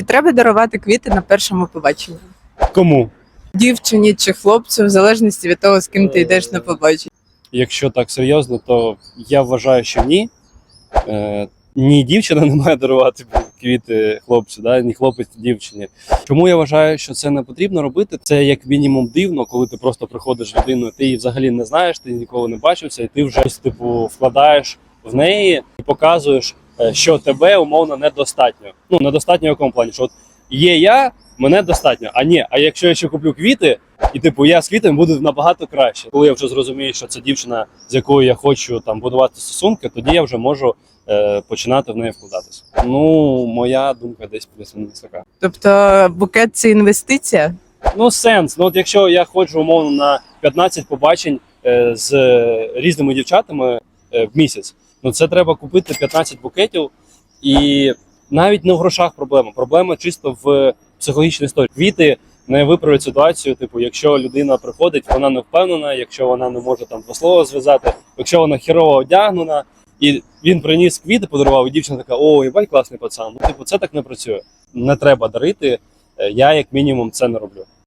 Чи треба дарувати квіти на першому побаченні? Кому? Дівчині чи хлопцю, в залежності від того, з ким ти йдеш на побачення. Якщо так серйозно, то я вважаю, що ні. Е, ні дівчина не має дарувати квіти хлопцю, да? ні хлопець дівчині. Чому я вважаю, що це не потрібно робити? Це як мінімум дивно, коли ти просто приходиш людину, ти її взагалі не знаєш, ти ніколи не бачився, і ти вже типу вкладаєш в неї і показуєш, е, що тебе умовно недостатньо. Ну недостатньо в якому плані, що от є я, мене достатньо. А ні, а якщо я ще куплю квіти, і типу я з квітами буду набагато краще. Коли я вже зрозумію, що це дівчина, з якою я хочу там будувати стосунки, тоді я вже можу е, починати в неї вкладатися. Ну, моя думка десь плюс-мінус така. Тобто букет це інвестиція? Ну, сенс. Ну, от якщо я ходжу умовно на 15 побачень е, з різними дівчатами е, в місяць, ну це треба купити 15 букетів, і навіть не в грошах проблема. Проблема чисто в психологічній історії. Квіти не виправлять ситуацію. Типу, якщо людина приходить, вона не впевнена, якщо вона не може там по слово зв'язати, якщо вона хірово одягнена, і він приніс квіти, подарував, і дівчина така: о, їбать, класний пацан. Ну, типу, це так не працює. Не треба дарити. Е, Я як мінімум це не роблю.